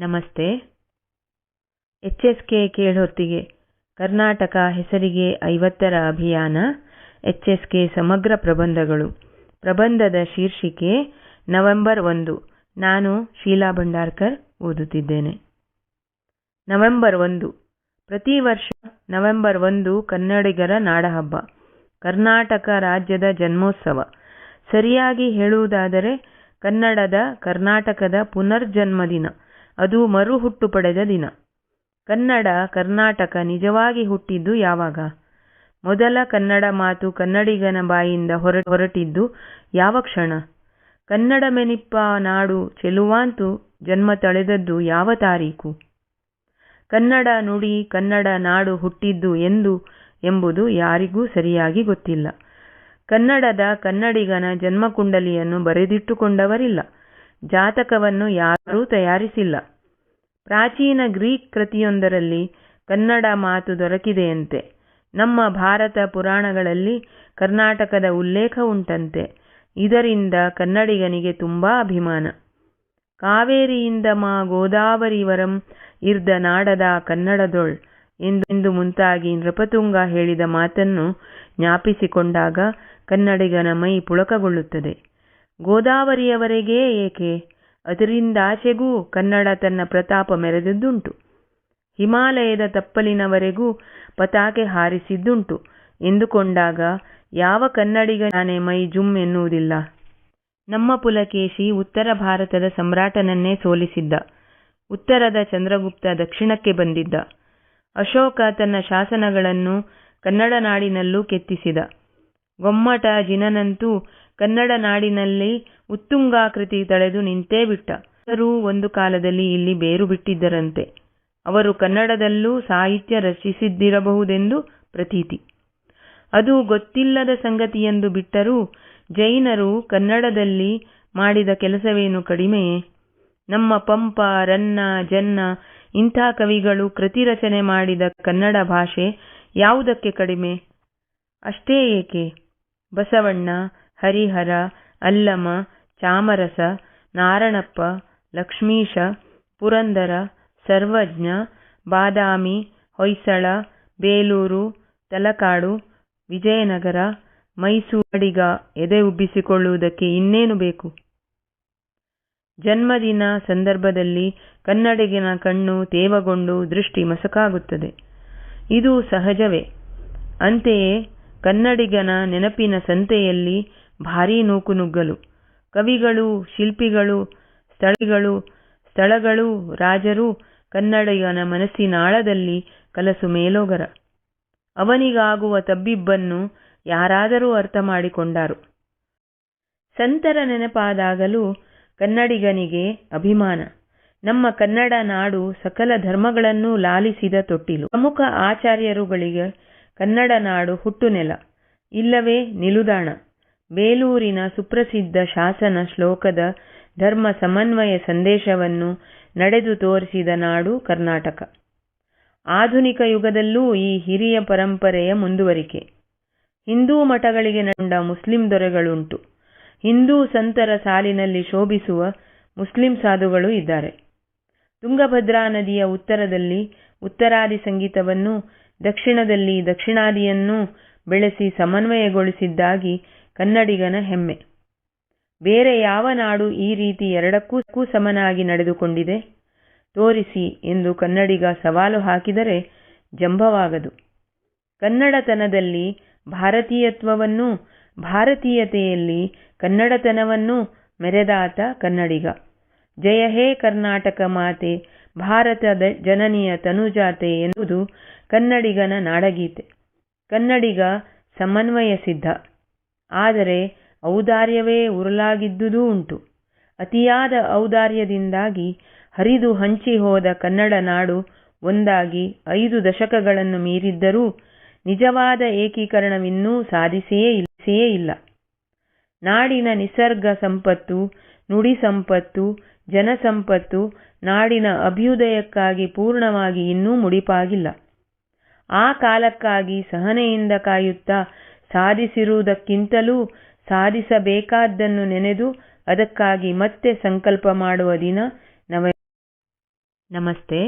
ನಮಸ್ತೆ. H S K ಕೇಳೊತ್ತಿಗೆ ಕರ್ನಾಟಕ ಹೆಸರಿಗೆ ಐವತ್ತರ ಅಭಿಯಾನ ಎಚ್ ಎಸ್ ಕೆ ಸಮಗ್ರ ಪ್ರಬಂಧಗಳು. ಪ್ರಬಂಧದ ಶೀರ್ಷಿಕೆ, ನವೆಂಬರ್ ಒಂದು. ನಾನು ಶೀಲಾ ಭಂಡಾರ್ಕರ್ ಓದುತ್ತಿದ್ದೇನೆ. ನವೆಂಬರ್ ಒಂದು. ಪ್ರತಿ ವರ್ಷ ನವೆಂಬರ್ ಒಂದು ಕನ್ನಡಿಗರ ನಾಡಹಬ್ಬ, ಕರ್ನಾಟಕ ರಾಜ್ಯದ ಜನ್ಮೋತ್ಸವ. ಸರಿಯಾಗಿ ಹೇಳುವುದಾದರೆ ಕನ್ನಡದ ಕರ್ನಾಟಕದ ಪುನರ್ಜನ್ಮ ದಿನ. ಅದು ಮರುಹುಟ್ಟು ಪಡೆದ ದಿನ. ಕನ್ನಡ, ಕರ್ನಾಟಕ ನಿಜವಾಗಿ ಹುಟ್ಟಿದ್ದು ಯಾವಾಗ? ಮೊದಲ ಕನ್ನಡ ಮಾತು ಕನ್ನಡಿಗನ ಬಾಯಿಂದ ಹೊರ, ಹೊರಟಿದ್ದು ಯಾವ ಕ್ಷಣ? ಕನ್ನಡ ಮೆನಿಪ್ಪ ನಾಡು ಚೆಲುವಾಂತು ಜನ್ಮ ತಳೆದದ್ದು ಯಾವ ತಾರೀಕು? ಕನ್ನಡ ನುಡಿ, ಕನ್ನಡ ನಾಡು ಹುಟ್ಟಿದ್ದು ಎಂದು ಎಂಬುದು ಯಾರಿಗೂ ಸರಿಯಾಗಿ ಗೊತ್ತಿಲ್ಲ. ಕನ್ನಡದ ಕನ್ನಡಿಗನ ಜನ್ಮಕುಂಡಲಿಯನ್ನು ಬರೆದಿಟ್ಟುಕೊಂಡವರಿಲ್ಲ. ಜಾತಕವನ್ನು ಯಾರೂ ತಯಾರಿಸಿಲ್ಲ. ಪ್ರಾಚೀನ ಗ್ರೀಕ್ ಕೃತಿಯೊಂದರಲ್ಲಿ ಕನ್ನಡ ಮಾತು ದೊರಕಿದೆಯಂತೆ. ನಮ್ಮ ಭಾರತ ಪುರಾಣಗಳಲ್ಲಿ ಕರ್ನಾಟಕದ ಉಲ್ಲೇಖ ಉಂಟಂತೆ. ಇದರಿಂದ ಕನ್ನಡಿಗನಿಗೆ ತುಂಬ ಅಭಿಮಾನ. ಕಾವೇರಿಯಿಂದ ಮಾ ಗೋದಾವರಿವರಂ ಇರ್ದ ನಾಡದ ಕನ್ನಡದೊಳ್ ಎಂದು ಮುಂತಾಗಿ ನೃಪತುಂಗ ಹೇಳಿದ ಮಾತನ್ನು ಜ್ಞಾಪಿಸಿಕೊಂಡಾಗ ಕನ್ನಡಿಗನ ಮೈ ಪುಳಕಗೊಳ್ಳುತ್ತದೆ. ಗೋದಾವರಿಯವರೆಗೇ ಏಕೆ? ಅದರಿಂದಾಚೆಗೂ ಕನ್ನಡ ತನ್ನ ಪ್ರತಾಪ ಮೆರೆದದ್ದುಂಟು. ಹಿಮಾಲಯದ ತಪ್ಪಲಿನವರೆಗೂ ಪತಾಕೆ ಹಾರಿಸಿದ್ದುಂಟು. ಎಂದುಕೊಂಡಾಗ ಯಾವ ಕನ್ನಡಿಗನೇ ಮೈ ಜುಮ್ ಎನ್ನುವುದಿಲ್ಲ. ನಮ್ಮ ಪುಲಕೇಶಿ ಉತ್ತರ ಭಾರತದ ಸಮ್ರಾಟನನ್ನೇ ಸೋಲಿಸಿದ್ದ. ಉತ್ತರದ ಚಂದ್ರಗುಪ್ತ ದಕ್ಷಿಣಕ್ಕೆ ಬಂದಿದ್ದ. ಅಶೋಕ ತನ್ನ ಶಾಸನಗಳನ್ನು ಕನ್ನಡ ನಾಡಿನಲ್ಲೂ ಕೆತ್ತಿಸಿದ. ಗೊಮ್ಮಟ, ಜಿನನಂತೂ ಕನ್ನಡ ನಾಡಿನಲ್ಲಿ ಉತ್ತುಂಗಾಕೃತಿ ತಳೆದು ನಿಂತೇ ಬಿಟ್ಟ. ಅವರೂ ಒಂದು ಕಾಲದಲ್ಲಿ ಇಲ್ಲಿ ಬೇರು ಬಿಟ್ಟಿದ್ದರಂತೆ. ಅವರು ಕನ್ನಡದಲ್ಲೂ ಸಾಹಿತ್ಯ ರಚಿಸಿದ್ದಿರಬಹುದೆಂದು ಪ್ರತೀತಿ. ಅದು ಗೊತ್ತಿಲ್ಲದ ಸಂಗತಿಯೆಂದು ಬಿಟ್ಟರೂ ಜೈನರು ಕನ್ನಡದಲ್ಲಿ ಮಾಡಿದ ಕೆಲಸವೇನು ಕಡಿಮೆಯೇ ನಮ್ಮ ಪಂಪ, ರನ್ನ, ಜನ್ನ ಇಂಥ ಕವಿಗಳು ಕೃತಿ ರಚನೆ ಮಾಡಿದ ಕನ್ನಡ ಭಾಷೆ ಯಾವುದಕ್ಕೆ ಕಡಿಮೆ? ಅಷ್ಟೇ ಏಕೆ? ಬಸವಣ್ಣ ಹರಿಹರ, ಅಲ್ಲಮ, ಚಾಮರಸ, ನಾರಣಪ್ಪ, ಲಕ್ಷ್ಮೀಶ, ಪುರಂದರ, ಸರ್ವಜ್ಞ, ಬಾದಾಮಿ, ಹೊಯ್ಸಳ, ಬೇಲೂರು, ತಲಕಾಡು, ವಿಜಯನಗರ ಮೈಸೂರಿಗ ಎದೆ ಉಬ್ಬಿಸಿಕೊಳ್ಳುವುದಕ್ಕೆ ಇನ್ನೇನು ಬೇಕು? ಜನ್ಮದಿನ ಸಂದರ್ಭದಲ್ಲಿ ಕನ್ನಡಿಗನ ಕಣ್ಣು ತೇವಗೊಂಡು ದೃಷ್ಟಿ ಮಸಕಾಗುತ್ತದೆ. ಇದು ಸಹಜವೇ. ಅಂತೆಯೇ ಕನ್ನಡಿಗನ ನೆನಪಿನ ಸಂತೆಯಲ್ಲಿ ಭಾರೀ ನೂಕುನುಗ್ಗಲು. ಕವಿಗಳು, ಶಿಲ್ಪಿಗಳು ಸ್ಥಳಿಗಳು ಸ್ಥಳಗಳು, ರಾಜರು, ಕನ್ನಡಿಗನ ಮನಸ್ಸಿನಾಳದಲ್ಲಿ ಕಲಸು ಮೇಲೋಗರ. ಅವನಿಗಾಗುವ ತಬ್ಬಿಬ್ಬನ್ನು ಯಾರಾದರೂ ಅರ್ಥ ಮಾಡಿಕೊಂಡಾರು. ಸಂತರ ನೆನಪಾದಾಗಲೂ ಕನ್ನಡಿಗನಿಗೆ ಅಭಿಮಾನ. ನಮ್ಮ ಕನ್ನಡ ನಾಡು ಸಕಲ ಧರ್ಮಗಳನ್ನು ಲಾಲಿಸಿದ ತೊಟ್ಟಿಲು. ಪ್ರಮುಖ ಆಚಾರ್ಯರುಗಳಿಗೆ ಕನ್ನಡ ನಾಡು ಹುಟ್ಟುನೆಲ ಇಲ್ಲವೇ ನಿಲುದಾಣ. ಬೇಲೂರಿನ ಸುಪ್ರಸಿದ್ಧ ಶಾಸನ ಶ್ಲೋಕದ ಧರ್ಮ ಸಮನ್ವಯ ಸಂದೇಶವನ್ನು ನಡೆದು ತೋರಿಸಿದ ನಾಡು ಕರ್ನಾಟಕ. ಆಧುನಿಕ ಯುಗದಲ್ಲೂ ಈ ಹಿರಿಯ ಪರಂಪರೆಯ ಮುಂದುವರಿಕೆ. ಹಿಂದೂ ಮಠಗಳಿಗೆ ನಂಡ ಮುಸ್ಲಿಂ ದೊರೆಗಳುಂಟು. ಹಿಂದೂ ಸಂತರ ಸಾಲಿನಲ್ಲಿ ಶೋಭಿಸುವ ಮುಸ್ಲಿಂ ಸಾಧುಗಳು ಇದ್ದಾರೆ. ತುಂಗಭದ್ರಾ ನದಿಯ ಉತ್ತರದಲ್ಲಿ ಉತ್ತರಾದಿ ಸಂಗೀತವನ್ನು, ದಕ್ಷಿಣದಲ್ಲಿ ದಕ್ಷಿಣಾದಿಯನ್ನೂ ಬೆಳೆಸಿ ಸಮನ್ವಯಗೊಳಿಸಿದ್ದಾಗಿ ಕನ್ನಡಿಗನ ಹೆಮ್ಮೆ. ಬೇರೆ ಯಾವ ನಾಡು ಈ ರೀತಿ ಎರಡಕ್ಕೂ ಸಮನಾಗಿ ನಡೆದುಕೊಂಡಿದೆ? ತೋರಿಸಿ ಎಂದು ಕನ್ನಡಿಗ ಸವಾಲು ಹಾಕಿದರೆ ಜಂಭವಾಗದು ಕನ್ನಡತನದಲ್ಲಿ ಭಾರತೀಯತ್ವವನ್ನೂ, ಭಾರತೀಯತೆಯಲ್ಲಿ ಕನ್ನಡತನವನ್ನೂ ಮೆರೆದಾತ ಕನ್ನಡಿಗ. ಜಯ ಹೇ ಕರ್ನಾಟಕ ಮಾತೆ ಭಾರತದ ಜನನಿಯ ತನುಜಾತೆ ಎಂಬುದು ಕನ್ನಡಿಗನ ನಾಡಗೀತೆ. ಕನ್ನಡಿಗ ಸಮನ್ವಯ ಸಿದ್ಧ ಆದರೆ ಔದಾರ್ಯವೇ ಉರುಲಾಗಿದ್ದುದೂ ಉಂಟು. ಅತಿಯಾದ ಔದಾರ್ಯದಿಂದಾಗಿ ಹರಿದು ಹಂಚಿ ಹೋದ ಕನ್ನಡ ನಾಡು ಒಂದಾಗಿ ಐದು ದಶಕಗಳನ್ನು ಮೀರಿದ್ದರೂ ನಿಜವಾದ ಏಕೀಕರಣವಿನ್ನೂ ಸಾಧಿಸಿಯೇ ಇಲ್ಲ. ನಾಡಿನ ನಿಸರ್ಗ ಸಂಪತ್ತು, ನುಡಿ ಸಂಪತ್ತು ಜನಸಂಪತ್ತು ನಾಡಿನ ಅಭ್ಯುದಯಕ್ಕಾಗಿ ಪೂರ್ಣವಾಗಿ ಇನ್ನೂ ಮುಡಿಪಾಗಿಲ್ಲ. ಆ ಕಾಲಕ್ಕಾಗಿ ಸಹನೆಯಿಂದ ಕಾಯುತ್ತಾ ಸಾಧಿಸಿರುವುದಕ್ಕಿಂತಲೂ ಸಾಧಿಸಬೇಕಾದ್ದನ್ನು ನೆನೆದು ಅದಕ್ಕಾಗಿ ಮತ್ತೆ ಸಂಕಲ್ಪ ಮಾಡುವ ದಿನ ನವೆ ನಮಸ್ತೆ.